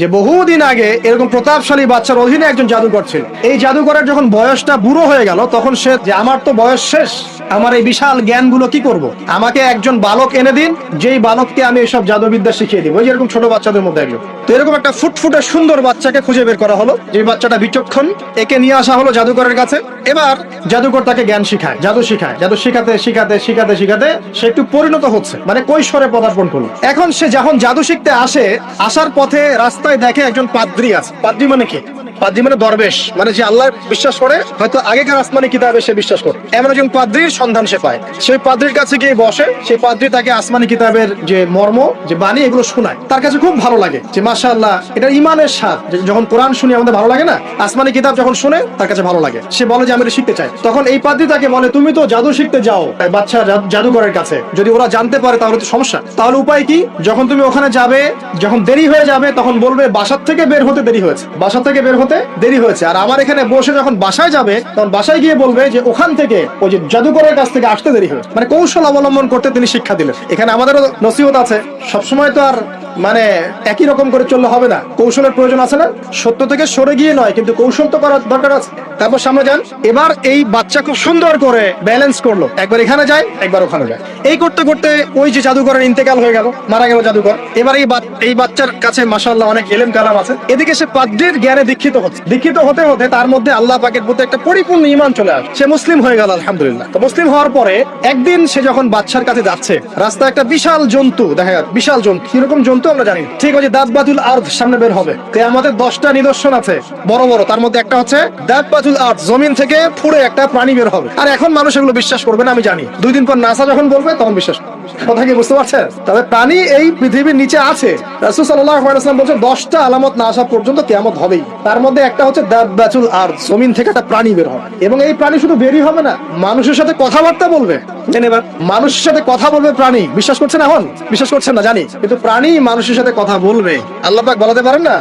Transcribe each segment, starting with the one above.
যে বহুদিন আগে এরকম প্রতাপশালী বাচ্চার অধীনে একজন জাদুকর ছিল। এই জাদুকরের যখন বয়সটা বুড়ো হয়ে গেল, তখন সে যে, আমার তো বয়স শেষ, আমার এই বিশাল জ্ঞানগুলো কি করব। আমাকে একজন বালক এনে দিন, যেই বালককে আমি এসব জাদুবিদ্যা শিখিয়ে দিব। ওই যেরকম ছোট বাচ্চাদের মধ্যে একজন। তো এরকম একটা ফুটফুটে সুন্দর বাচ্চাকে খুঁজে বের করা হলো। যে বাচ্চাটা বিচক্ষণ, একে নিয়ে আসা হলো জাদুঘরের কাছে। এবার জাদুঘর তাকে জ্ঞান শিখায়, জাদু শিখায়। জাদু শিখাতে শিখাতে শিখাতে শিখাতে সে একটু পরিণত হচ্ছে মানে কৈশোরে পদার্পণ করল। এখন সে যখন জাদু শিখতে আসে, আসার পথে রাস্তায় দেখে একজন পাদ্রি আছে। পাদ্রি মানে কি? পাদ্রি মানে দরবেশ। মানে যে আল্লাহ বিশ্বাস করে, হয়তো আগেকার আসমানি কিতাবে সে বিশ্বাস করে। এমন একজন পাদ্রির সন্ধান সে পায়। সেই পাদ্রির কাছে গিয়ে বসে, সেই পাদ্রি তাকে আসমানি কিতাবের যে মর্ম, যে বাণী, এগুলো শোনায়। তার কাছে খুব ভালো লাগে যে মাসা আল্লাহ এটা ইমানের স্বাদ। যখন কোরআন শুনি, আমাদের ভালো লাগে না? আসমানি কিতাব যখন শুনে, তার কাছে ভালো লাগে। সে বলে যে, আমি এটা শিখতে চাই। তখন এই পাদ্রি তাকে বলে, তুমি তো জাদু শিখতে যাও বাচ্চা জাদু- জাদুকরের কাছে। যদি ওরা জানতে পারে, তাহলে তো সমস্যা। তাহলে উপায় কি? যখন তুমি ওখানে যাবে, যখন দেরি হয়ে যাবে, তখন বলবে, বাসার থেকে বের হতে দেরি হয়েছে। বাসা থেকে বের হতে দেরি হয়েছে। আর আমার এখানে বসে যখন বাসায় যাবে, তখন বাসায় গিয়ে বলবে যে ওখান থেকে ওই যে জাদুকরের কাছ থেকে আসতে দেরি হয়েছে। মানে কৌশল অবলম্বন করতে তিনি শিক্ষা দিলেন। এখানে আমাদেরও নসিহত আছে। সবসময় তো আর মানে একই রকম করে চললে হবে না। কৌশলের প্রয়োজন আছে না? সত্য থেকে সরে গিয়ে নয়, কিন্তু কৌশল তো করার দরকার আছে। তারপর সামনে যান। এবার এই বাচ্চা খুব সুন্দর করে ব্যালেন্স করল। একবার এখানে যায়, একবার ওখানে যায়। এই করতে করতে ওই যে জাদুকরের ইন্তেকাল হয়ে গেল, মারা গেল জাদুকর এবার এই এই বাচ্চার কাছে মাসাল্লাহ অনেক এলেম কালাম আছে। এদিকে সে পাদ্রির জ্ঞানে দীক্ষিত হচ্ছে। দীক্ষিত হতে হতে তার মধ্যে আল্লাহ পাকের প্রতি একটা পরিপূর্ণ ইমান চলে আসে। সে মুসলিম হয়ে গেল, আলহামদুলিল্লাহ। তো মুসলিম হওয়ার পরে একদিন সে যখন বাচ্চার কাছে যাচ্ছে, রাস্তায় একটা বিশাল জন্তু, দেখা বিশাল জন্তু, কীরকম জন্তু আমরা জানি। ঠিক আছে, দাঁতবাতুল আর্থ সামনে বের হবে। তে আমাদের দশটা নিদর্শন আছে। বড় বড়। তার মধ্যে একটা হচ্ছে দাঁতবাতুল আর্থ, জমিন থেকে ফুড়ে একটা প্রাণী বের হবে। আর এখন মানুষ এগুলো বিশ্বাস করবে না, আমি জানি। দুই দিন পর নাসা যখন বলবে, তখন বিশ্বাস। কথা কি বুঝতে পারছেন? তবে প্রাণী এই পৃথিবীর নিচে আছে। রাসূল ওয়াসাল্লাম বলছেন দশটা আলামত না আসা পর্যন্ত কিয়ামত হবেই। তার মধ্যে একটা হচ্ছে দাব্বাতুল আর্থ জমিন থেকে একটা প্রাণী বের হবে এবং এই প্রাণী শুধু বেরই হবে না মানুষের সাথে কথাবার্তা বলবে। এবার মানুষের সাথে কথা বলবে প্রাণী। বিশ্বাস করছেন এখন? বিশ্বাস করছেন না? জানি। কিন্তু প্রাণী মানুষের সাথে কথা বলবে। আল্লাহ পাক বলাতে পারেন না?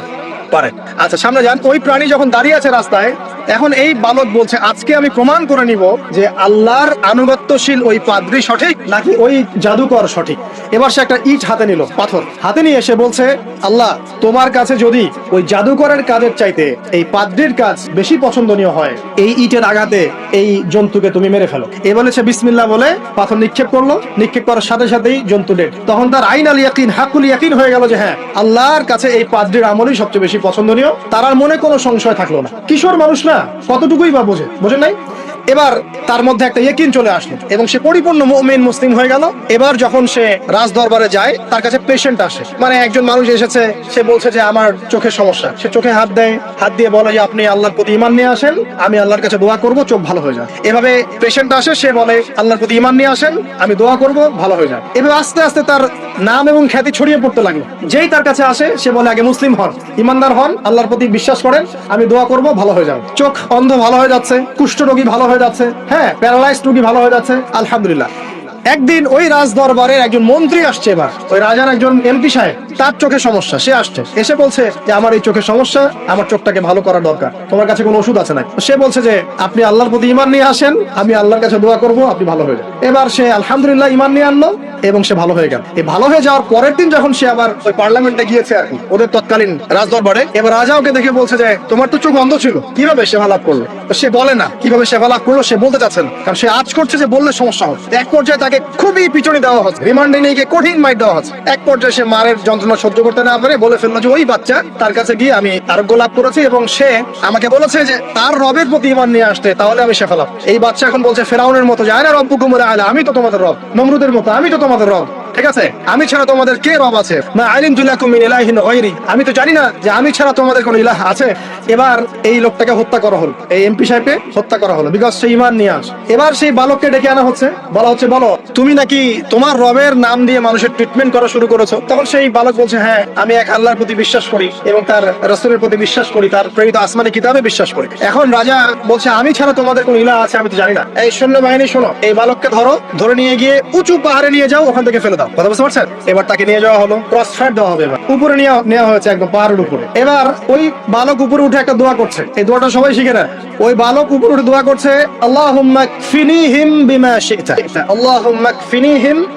পারেন। আচ্ছা সামনে যান। ওই প্রাণী যখন দাঁড়িয়ে আছে রাস্তায় এখন এই বালক বলছে, আজকে আমি প্রমাণ করে নিব যে আল্লাহর আনুগত্যশীল ওই পাদ্রি সঠিক নাকি ওই জাদুকর সঠিক। এবার সে একটা ইট হাতে নিল, পাথর। হাতে নিয়ে এসে বলছে, আল্লাহ, তোমার কাছে যদি ওই জাদুকরের কাজের চাইতে এই পাদ্রির কাজ বেশি পছন্দনীয় হয়, এই ইটের আঘাতে এই জন্তুকে তুমি মেরে ফেলো। এ বলে সে বিসমিল্লাহ বলে পাথর নিক্ষেপ করল। নিক্ষেপ করার সাথে সাথেই জন্তু ডেট তখন তার আইন আল ইয়াকিন, হাকুল ইয়াকিন হয়ে গেল যে হ্যাঁ আল্লাহর কাছে এই পাদ্রির আমলই সবচেয়ে বেশি পছন্দনীয়। তার আর মনে কোনো সংশয় থাকল না। কিশোর মানুষ না, কতটুকুই বা বোঝে? বোঝেন নাই? এবার তার মধ্যে একটা ইয়েকিন চলে আসলো এবং সে পরিপূর্ণ মুমিন মুসলিম হয়ে গেল। এবার যখন সে রাজ দরবারে যায়, তার কাছে পেশেন্ট আসে। মানে একজন মানুষ এসেছে, সে বলছে যে, আমার চোখের সমস্যা। সে চোখে হাত দেয়, হাত দিয়ে বলে যে, আপনি আল্লাহর প্রতি ইমান নিয়ে আসেন, আমি আল্লাহর কাছে দোয়া করব, চোখ ভালো হয়ে যায় এভাবে পেশেন্ট আসে, সে বলে, আল্লাহর প্রতি ইমান নিয়ে আসেন, আমি দোয়া করব, ভালো হয়ে যায় এভাবে আস্তে আস্তে তার নাম এবং খ্যাতি ছড়িয়ে পড়তে লাগল। যেই তার কাছে আসে, সে বলে, আগে মুসলিম হন ইমানদার হন, আল্লাহর প্রতি বিশ্বাস করেন, আমি দোয়া করব, ভালো হয়ে যাবে চোখ অন্ধ, ভালো হয়ে যাচ্ছে কুষ্ঠ রোগী ভালো হয়ে যাচ্ছে। হ্যাঁ প্যারালাইজ রুগী ভালো হয়ে যাচ্ছে। আলহামদুলিল্লাহ। একদিন ওই রাজ দরবারের একজন মন্ত্রী আসছে এবার। ওই রাজার একজন এমপি সাহেব, তার চোখে সমস্যা, সে আসছে। এসে বলছে যে, আমার এই চোখের সমস্যা, আমার চোখটাকে ভালো করার দরকার। তোমার কাছে কোনো ওষুধ আছে না সে বলছে যে, আপনি আল্লাহর প্রতি ইমান নিয়ে আসেন, আমি আল্লাহর কাছে দোয়া করব, আপনি ভালো হয়ে যান। এবার সে আলহামদুলিল্লাহ ইমান নিয়ে আনলো এবং সে ভালো হয়ে গেল। এই ভালো হয়ে যাওয়ার পরের দিন যখন সে আবার ওই পার্লামেন্টে গিয়েছে আর কি, ওদের তৎকালীন রাজদরবারে, এবার রাজা ওকে দেখে বলছে যে, তোমার তো চোখ অন্ধ ছিল, কীভাবে সেবা লাভ করল সে বলে না, কীভাবে সেবা লাভ করল সে বলতে চাচ্ছে না। কারণ সে আজ করছে যে, বললে সমস্যা হবে। এক পর্যায়ে তাকে খুবই পিছনে দেওয়া হচ্ছে। রিমান্ডে নিয়ে গিয়ে কঠিন মাইট দেওয়া হচ্ছে। এক পর্যায়ে সে মারের যন্ত্রণা সহ্য করতে না পারে, বলে ফেলল যে, ওই বাচ্চা তার কাছে গিয়ে আমি আরোগ্য লাভ করেছি এবং সে আমাকে বলেছে যে, তার রবের প্রতি ইমান নিয়ে আসতে, তাহলে আমি লাভ এই বাচ্চা এখন বলছে, ফেরাউনের মতো যায় না রব কুকুমরে আয়লা আমি তো তোমাদের রব। নমরুদের মতো, আমি তো তোমাদের রব। ঠিক আছে? আমি ছাড়া তোমাদের কে রব আছে? না আইলিম তুলাকুম মিন ইলাহিন আমি তো জানি না যে আমি ছাড়া তোমাদের কোনো ইলাহ আছে। এবার এই লোকটাকে হত্যা করা হলো। এই এমপি সাহেবকে হত্যা করা হলো। বিকজ সে ইমান নিয়ে আস। এবার সেই বালককে ডেকে আনা হচ্ছে। বলা হচ্ছে, বলো, তুমি নাকি তোমার রবের নাম দিয়ে মানুষের ট্রিটমেন্ট করা শুরু করেছ? তখন সেই বালক বলছে হ্যাঁ আমি এক আল্লাহর প্রতি বিশ্বাস করি এবং তার রসুলের প্রতি বিশ্বাস করি, তার প্রেরিত আসমানি কিতাবে বিশ্বাস করি। এখন রাজা বলছে, আমি ছাড়া তোমাদের কোন ইলাহ আছে, আমি তো জানি না। এই সৈন্য বাহিনী, শোনো, এই বালককে ধরো, ধরে নিয়ে গিয়ে উঁচু পাহাড়ে নিয়ে যাও, ওখান থেকে ফেলে দাও। কথা বুঝতে পারছেন? এবার তাকে নিয়ে যাওয়া হলো। ক্রস ফায়ার দেওয়া হবে এবার। উপরে নেওয়া হয়েছে একদম পাহাড়ের উপরে। এবার ওই বালক উপরে উঠে একটা দোয়া করছে। এই দোয়াটা সবাই শিখে না ওই বালক উঠে দোয়া করছে, আল্লাহুম্মা বিমা শি'তা। আল্লাহুম্মা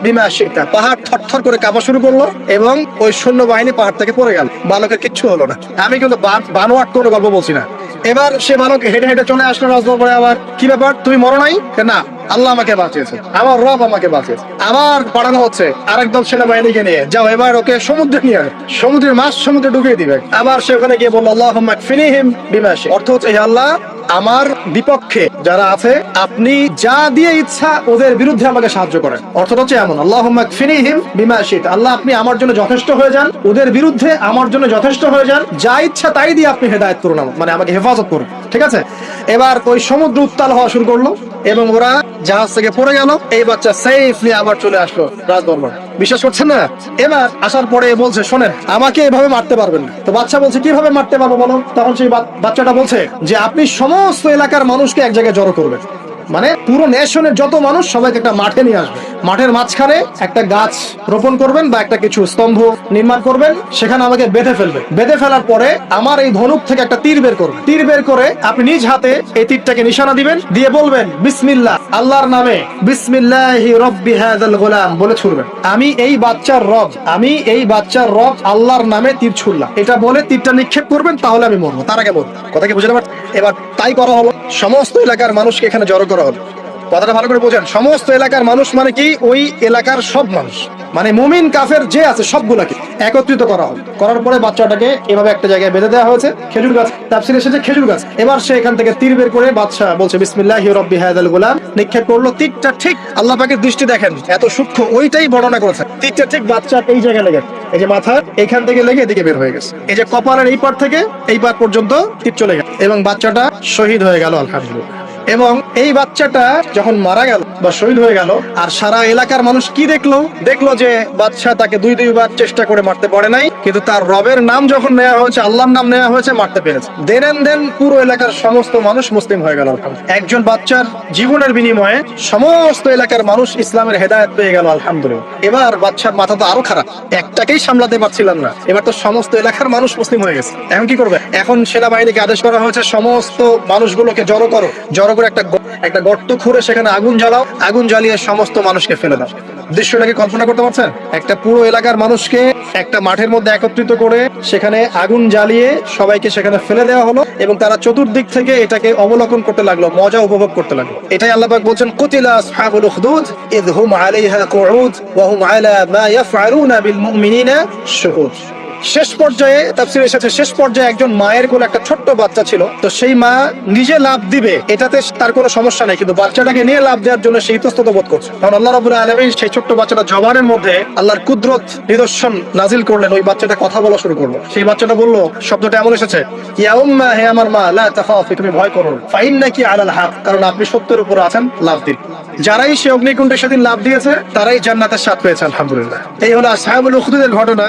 বিমা শি'তা। পাহাড় থরথর করে কাঁপা শুরু করল এবং ওই সৈন্য বাহিনী পাহাড় থেকে পড়ে গেল। বালকের কিচ্ছু হলো না। আমি কিন্তু বানোয়াট কোনো গল্প বলছি না। এবার সে বালক হেঁটে হেঁটে চলে আসলো রাজদরবারে আবার। কি ব্যাপার? তুমি মরো নাই? না। আল্লাহ আমাকে বাঁচিয়েছে। আমার রব আমাকে বাঁচিয়েছে। আবার পাঠানো হচ্ছে আরেক দল সেনাবাহিনীকে নিয়ে। যাও, এবার ওকে সমুদ্রে নিয়ে। সমুদ্রের মাছ সমুদ্রে ঢুকিয়ে দিবে। আবার সে ওখানে গিয়ে বলল আল্লাহ ফিনিহিম বিমাসে অর্থ হচ্ছে আল্লাহ, আমার বিপক্ষে যারা আছে, আপনি যা দিয়ে ইচ্ছা ওদের বিরুদ্ধে আমাকে সাহায্য করেন। অর্থটা হচ্ছে এমন আল্লাহ ফিনিহিম বিমাশিত আল্লাহ, আপনি আমার জন্য যথেষ্ট হয়ে যান, ওদের বিরুদ্ধে আমার জন্য যথেষ্ট হয়ে যান। যা ইচ্ছা তাই দিয়ে আপনি হেদায়ত করুন মানে আমাকে হেফাজত করুন। ঠিক আছে? এবার ওই সমুদ্র উত্তাল হওয়া শুরু করল এবং ওরা জাহাজ থেকে পড়ে গেল। এই বাচ্চা সেফলি আবার চলে আসলো রাজদরবার। বিশ্বাস করছেন না? এবার আসার পরে বলছে, শোনেন, আমাকে এভাবে মারতে পারবেন না। তো বাচ্চা বলছে, কীভাবে মারতে পারব বলো? তখন সেই বাচ্চাটা বলছে যে, আপনি সমস্ত এলাকার মানুষকে এক জায়গায় জড়ো করবেন। মানে পুরো নেশনের যত মানুষ সবাইকে একটা মাঠে নিয়ে আসবে। মাঠের মাঝখানে একটা গাছ রোপণ করবেন বা একটা কিছু স্তম্ভ নির্মাণ করবেন, সেখানে আমাকে বেঁধে ফেলবে বেঁধে ফেলার পরে আমার এই ধনুক থেকে একটা তীর বের করবেন। তীর বের করে আপনি নিজ হাতে এই তীরটাকে নিশানা দিবেন, দিয়ে বলবেন, বিসমিল্লাহ, আল্লাহর নামে বিসমিল্লাহি রব্বি হাযাল গোলাম বলে ছুড়বেন। আমি এই বাচ্চার রব, আমি এই বাচ্চার রব আল্লাহর নামে তীর ছুড়লাম। এটা বলে তীরটা নিক্ষেপ করবেন, তাহলে আমি মরবো। তার আগে মরবো কথা কি পারছেন? এবার তাই করা হলো। সমস্ত এলাকার মানুষকে এখানে জড়ো করা হলো কথাটা ভালো করে বোঝেন। সমস্ত এলাকার মানুষ মানে কি? ওই এলাকার সব মানুষ। মানে মুমিন, কাফের যে আছে সবগুলাকে একত্রিত করা হলো করার পরে বাচ্চাটাকে এভাবে একটা জায়গায় বেঁধে দেওয়া হয়েছে। খেজুর গাছ তাফসির এসেছে খেজুর গাছ। এবার সে এখান থেকে তীর বের করে বাদশা বলছে, বিসমিল্লাহ রব্বি হায়াদাল গোলাম। নিক্ষেপ করল তীরটা ঠিক। আল্লাহ পাকের দৃষ্টি দেখেন, এত সূক্ষ্ম, ওইটাই বর্ণনা করেছে। তীরটা ঠিক বাচ্চার এই জায়গায় লেগে এই যে মাথার, এখান থেকে লেগে এদিকে বের হয়ে গেছে। এই যে কপালের এই পার থেকে এই পার পর্যন্ত তীর চলে গেল এবং বাচ্চাটা শহীদ হয়ে গেল, আলহামদুলিল্লাহ। এবং এই বাচ্চাটা যখন মারা গেল বা শহীদ হয়ে গেল, আর সারা এলাকার মানুষ কি দেখল? দেখল যে বাচ্চা তাকে দুই দুইবার চেষ্টা করে মারতে পারে নাই, কিন্তু তার রবের নাম যখন নেওয়া হয়েছে, আল্লাহর নাম নেওয়া হয়েছে, মারতে পেরেছে। দেন দেন পুরো এলাকার সমস্ত মানুষ মুসলিম হয়ে গেল। একজন বাচ্চার জীবনের বিনিময়ে সমস্ত এলাকার মানুষ ইসলামের হেদায়ত পেয়ে গেল, আলহামদুলিল্লাহ। এবার বাচ্চার মাথা তো আরও খারাপ। একটাকেই সামলাতে পারছিলাম না। এবার তো সমস্ত এলাকার মানুষ মুসলিম হয়ে গেছে। এখন কি করবে? এখন সেনাবাহিনীকে আদেশ করা হয়েছে, সমস্ত মানুষগুলোকে জড়ো করো। জড়ো করে একটা একটা গর্ত খুঁড়ে সেখানে আগুন জ্বালাও। আগুন জ্বালিয়ে সমস্ত মানুষকে ফেলে দাও। দৃশ্যটাকে কল্পনা করতে পারছেন একটা পুরো এলাকার মানুষকে একটা মাঠের মধ্যে একত্রিত করে সেখানে আগুন জ্বালিয়ে সবাইকে সেখানে ফেলে দেওয়া হলো এবং তারা চতুর্দিক থেকে এটাকে অবলোকন করতে লাগল, মজা উপভোগ করতে লাগল। এটাই আল্লাহবাক বলছেন, কুতিলা আসহাবুল উখদুদ ইয হুম আলাইহা কুউদ, ওয়া হুম আলা মা ইয়াফআলুনা বিল মুমিনিনা শুহুদ। শেষ পর্যায়ে তাফসির এসেছে শেষ পর্যায়ে একজন মায়ের কোলে একটা ছোট্ট বাচ্চা ছিল। তো সেই মা নিজে লাভ দিবে, এটাতে তার কোনো সমস্যা নেই। কিন্তু বাচ্চাটাকে নিয়ে লাভ দেওয়ার জন্য সে ইতস্তত বোধ করছে। কারণ আল্লাহ রাবুল আলমী সেই ছোট্ট বাচ্চাটা জবানের মধ্যে আল্লাহর কুদরত নিদর্শন নাজিল করলেন। ওই বাচ্চাটা কথা বলা শুরু করল। সেই বাচ্চাটা বলল, শব্দটা এমন এসেছে, ইয়া উম্মা, হে আমার মা, লা তাখাফি, তুমি ভয় করো না। ফাইন্নাকি আলাল হক, কারণ আপনি সত্যের উপর আছেন, লাভ দিন। যারাই সে অগ্নিকুণ্ডের সেদিন লাভ দিয়েছে, তারাই জান্নাতের স্বাদ পেয়েছে, আলহামদুলিল্লাহ। এই হলো আসহাবুল উখদুদের ঘটনা।